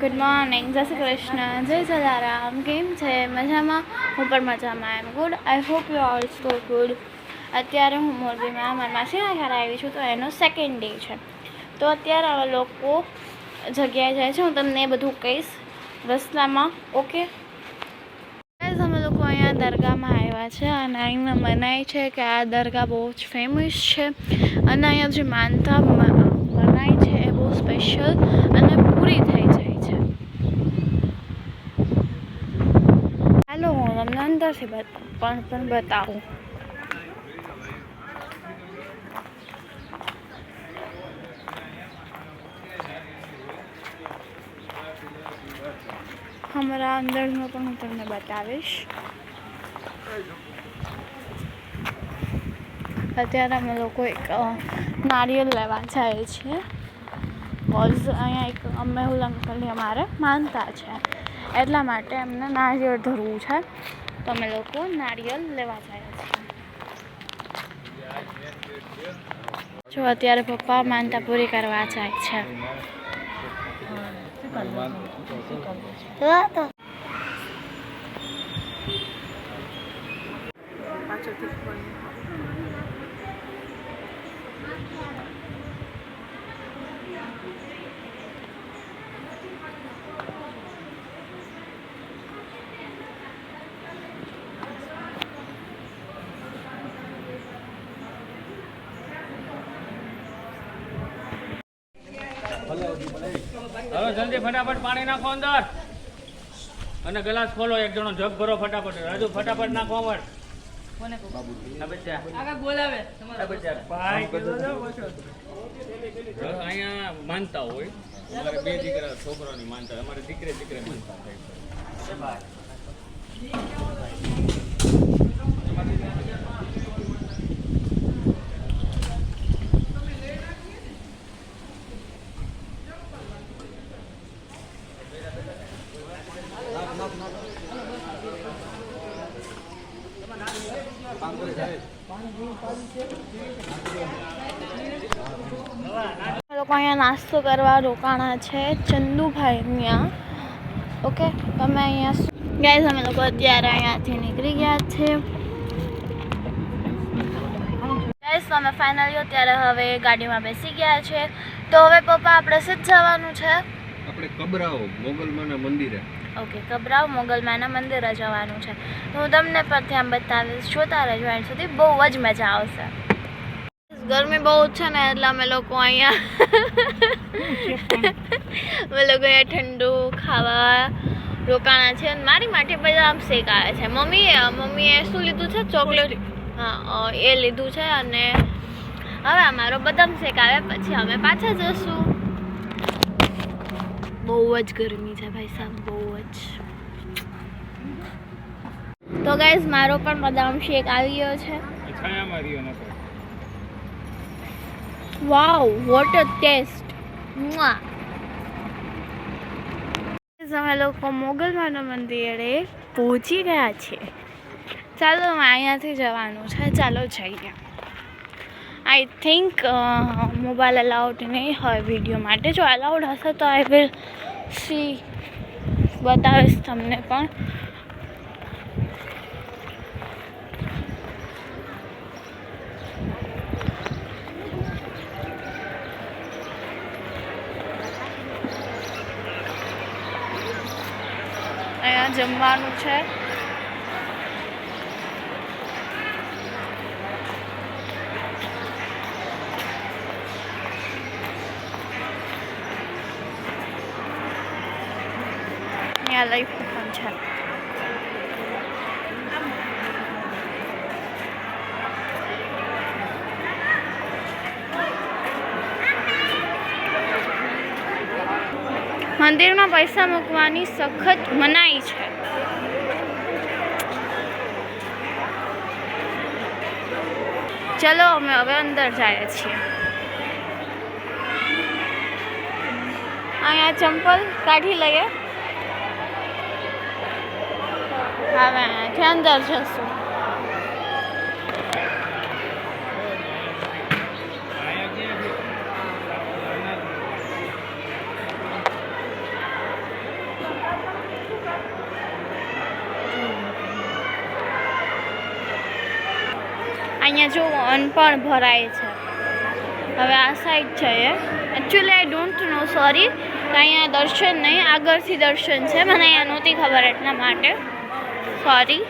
Good morning જય શ્રી કૃષ્ણ. જય સદારામ. કેમ છે? મજામાં? હું પણ મજામાં. I'm good I hope you all so good અત્યારે હું મોરબીમાં મારા માસીના ઘરે આવી છું, તો એનો સેકન્ડ ડે છે. તો અત્યારે હવે લોકો જગ્યાએ જાય છે. હું તમને એ બધું કહીશ. રસ્તામાં ઓકે અમે લોકો અહીંયા દરગાહમાં આવ્યા છે અને અહીંયા મનાય છે કે આ દરગાહ બહુ જ ફેમસ છે. અને અહીંયા જે માનતા મનાય છે એ બહુ સ્પેશિયલ અને પૂરી થઈ જાય છે હાલો હું તમને અંદરથી પણ પણ બતાવું. અમારા અંદરનો પણ હું તમને બતાવીશ. અત્યારે અમે લોકો એક નારિયેલ લેવા જાય છીએ બોલ્સ અહીંયા એક, અમે અંકલની અમારે માનતા છે. એટલા માટે અમને નારિયેળ ધરવું છે. તો અમે લોકો નારિયેલ લેવા જાય છીએ જો અત્યારે પપ્પા માનતા પૂરી કરવા જાય છે. જલ્દી ફટાફટ પાણી નાખો અંદર. અને ગ્લાસ ખોલો એક જણો જગ ભરો ફટાફટ. રાજુ ફટાફટ નાખો અમર. અહીંયા માનતા હોય. અમારે બે દીકરા છોકરાની માનતા અમારે દીકરે દીકરે માનતા થાય લોકો અહીંયા નાસ્તો કરવા રોકાણા છે ચંદુભાઈ અહીંયા ઓકે તમે અહીંયા ગાઈઝ અમે લોકો અત્યારે અહીંયાથી નીકળી ગયા છે. ગાઈઝ અમે ફાઇનલી અત્યારે હવે ગાડીમાં બેસી ગયા છે. તો હવે પપ્પા, આપણે સિદ્ધ જવાનું છે. આપણે કબરાઓ, મોગલમાના મંદિરે. ઓકે કબરાવ મોગલમાના મંદિરે જવાનું છે. હું તમને પણ ત્યાં બતાવીશ જોતા રહેજો એન્ડ સુધી બહુ જ મજા આવશે. ગરમી બહુ છે ને એટલે અમે લોકો અહીંયા અમે લોકો અહીંયા ઠંડુ ખાવા રોકાણા છે મારી માટે બધા આમ શેક આવે છે. મમ્મીએ મમ્મીએ શું લીધું છે? ચોકલેટ? હા એ લીધું છે અને હવે અમારો બદામ શેક આવે પછી અમે પાછા જશું. બહુ જ ગરમી છે ભાઈ સાહેબ, બહુ જ. તો ગાઈઝ મારો પણ બદામ શેક આવી ગયો છે. વાવ વોટ અ ટેસ્ટ અમે લોકો મોગલમાના મંદિરે પહોંચી ગયા છે ચાલો અહીંયાથી જવાનું છે. ચાલો, જઈએ. આઈ થિંક મોબાઈલ અલાઉડ નહીં હોય વીડિયો માટે. જો અલાઉડ હશે તો આઈ વિલ સી બતાવીશ તમને પણ. અહીંયા જમવાનું છે. અહીંયા લાઈફ પણ છે મંદિરમાં પૈસા મૂકવાની સખત મનાઈ છે. ચલો, અમે હવે અંદર જઈએ છીએ. અહીંયા ચંપલ કાઢી લઈએ. હવે અહીંથી અંદર જશું. અહીંયા જો અન્ન પણ ભરાય છે. હવે આ સાઈડ છે એ. Actually I don't know sorry અહીંયા દર્શન નહીં, આગળથી દર્શન છે. મને અહીંયા નહોતી ખબર એટલા માટે. સોરી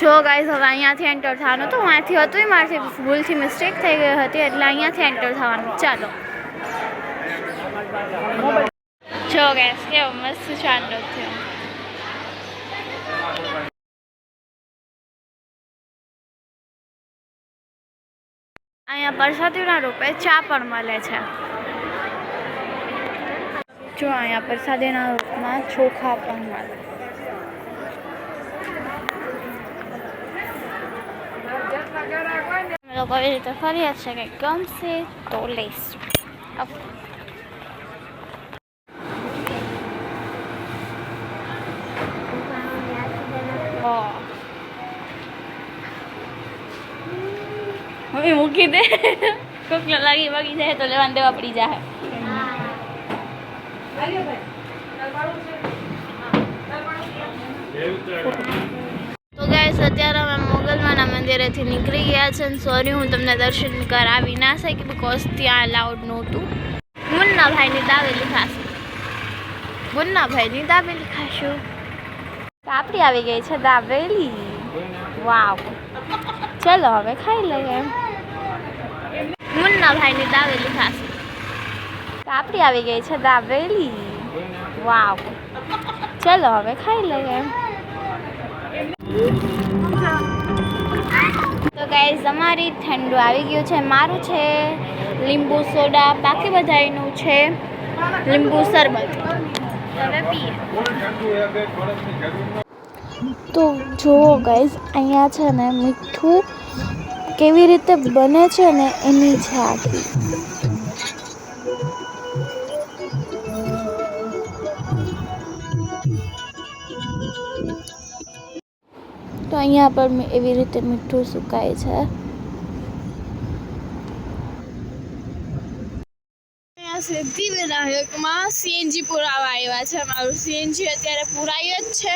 જો ગાઈઝ હવે અહીંયાથી એન્ટર થવાનું. હતું અહીંયાથી હતું મારાથી ભૂલથી મિસ્ટેક થઈ ગઈ હતી, એટલે અહીંયાથી એન્ટર થવાનું. ચાલો. જો ગેસ કેવો મસ્ત ચાંદો થયો. અહીંયા પ્રસાદીના રૂપે ચા પણ મળે છે. જો અહીંયા પ્રસાદીના રૂપમાં ચોખા પણ મળે. લોકો એવી રીતે ફરીએ છીએ કે ગમશે તો લઈશું. મમ્મી મૂકી દે. કોકને લાગી વાગી જાય તો લેવાને દેવા પડી જાય તો ગાઈસ અત્યારે અમે મોગલમાના મંદિરેથી નીકળી ગયા છે અને સોરી હું તમને દર્શન કરાવી ના શકી બિકોઝ ત્યાં અલાઉડ નહોતું. મુન્નાભાઈની દાવેલી ખાશું. મુન્નાભાઈની દાવેલી ખાશું. કાપડી આવી ગઈ છે દાવેલી. વાવ ચલો હવે ખાઈ લઈએ. મુન્નાભાઈની દાવેલી ખાશે કાપડી આવી ગઈ છે દાવેલી. વાવ. ચલો હવે ખાઈ લઈએ. તો ગાઈઝ અમારી ઠંડુ આવી ગયું છે. મારું છે લીંબુ સોડા બાકી બધાનું છે લીંબુ શરબત. તો જુઓ ગાઈઝ અહીંયા છે ને મીઠું કેવી રીતે બને છે ને એની છે આખી તો અહીંયા પર એવી રીતે મીઠું સુકાય છે. સિદ્ધિ સીએનજી પુરાવા આવ્યા છે. મારું સીએનજી અત્યારે પુરાય જ છે.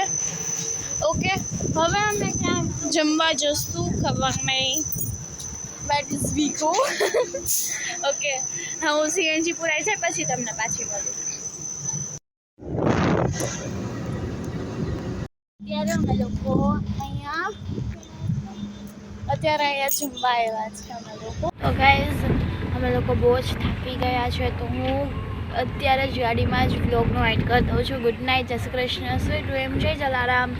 ઓકે, હવે અમે ક્યાં જમવા જશું, ખબર નહીં. But is Vicco. ઓકે હા હું સીએનજી પુરાય છે પછી તમને પાછી મળું. અત્યારે અમે લોકો અહીંયા અત્યારે અહીંયા જમવા આવ્યા છે અમે લોકો. તો ગાઈઝ અમે લોકો બહુ જ થાકી ગયા છે તો હું અત્યારે જ ગાડીમાં જ બ્લોગનો એડ કરી દઉં છું. ગુડ નાઇટ જય શ્રી કૃષ્ણ. સ્વીટ એમ જય જલારામ.